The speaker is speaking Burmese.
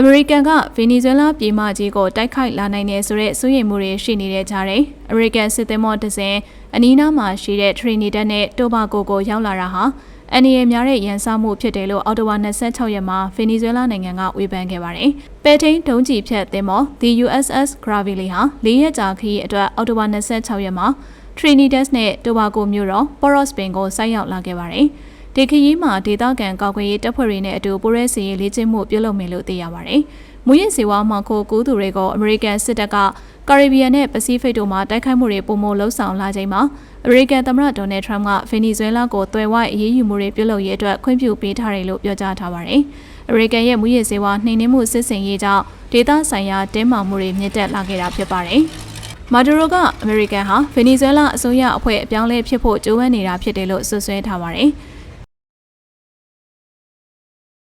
အမေရိကန်ကဗင်နီဇွဲလားပြည်မကြီးကိုတိုက်ခိုက်လာနိုင်တယ်ဆိုတဲ့စိုးရိမ်မှုတွေရှိနေတဲ့ကြားထဲအမေရိကန်စစ်သင်္ဘောတစ်စင်းအနီးနားမှာရှိတဲ့ထရီနီတက်နဲ့တိုဘာကိုကိုရောက်လာတာဟာအန်ဒီရဲ့များတဲ့ရန်စမှုဖြစ်တယ်လို့အော်တိုဝါ26ရက်မှာဗင်နီဇွဲလားနိုင်ငံကဝေဖန်ခဲ့ပါတယ်။ပဲထိန်ဒုံးကျည်ဖြတ်သင်္ဘော The USS Gravely ဟာ၄ရက်ကြာခရီးအတွက်အော်တိုဝါ26ရက်မှာ Trinidad နဲ့တိုဘာကိုမြို့တော် Poros Bay ကိုဆိုက်ရောက်လာခဲ့ပါတယ်။ ဒီခရီးမှာဒေသခံကောက်ကွယ်ရေးတပ်ဖွဲ့တွေနဲ့အတူပိုရဲစီရေးလေ့ကျင့်မှုပြုလုပ်မယ်လို့သိရပါတယ်။မူရစ်စေဝါမှောင်ခိုကူးသူတွေကိုအမေရိကန်စစ်တပ်ကကာရစ်ဘီယံနဲ့ပစိဖိတ်တို့မှာတိုက်ခိုက်မှုတွေပုံမလှုပ်ဆောင်လာချိန်မှာအမေရိကန်သမ္မတဒေါ်နယ်ထရမ့်ကဗင်နီဇွဲလားကိုသွယ်ဝိုက်အရေးယူမှုတွေပြုလုပ်ရေးအတွက်ခွင့်ပြုပေးထားတယ်လို့ပြောကြားထားပါတယ်။အမေရိကန်ရဲ့မူရစ်စေဝါနှိမ်နင်းမှုစစ်စင်ရေးကြောင့်ဒေသဆိုင်ရာတင်းမာမှုတွေမြင့်တက်လာခဲ့တာဖြစ်ပါတယ်။မာဒူရိုကအမေရိကန်ဟာဗင်နီဇွဲလားအစိုးရအဖွဲ့အပြောင်းလဲဖြစ်ဖို့ကြိုးပမ်းနေတာဖြစ်တယ်လို့ဆွဆွဲထားပါတယ်။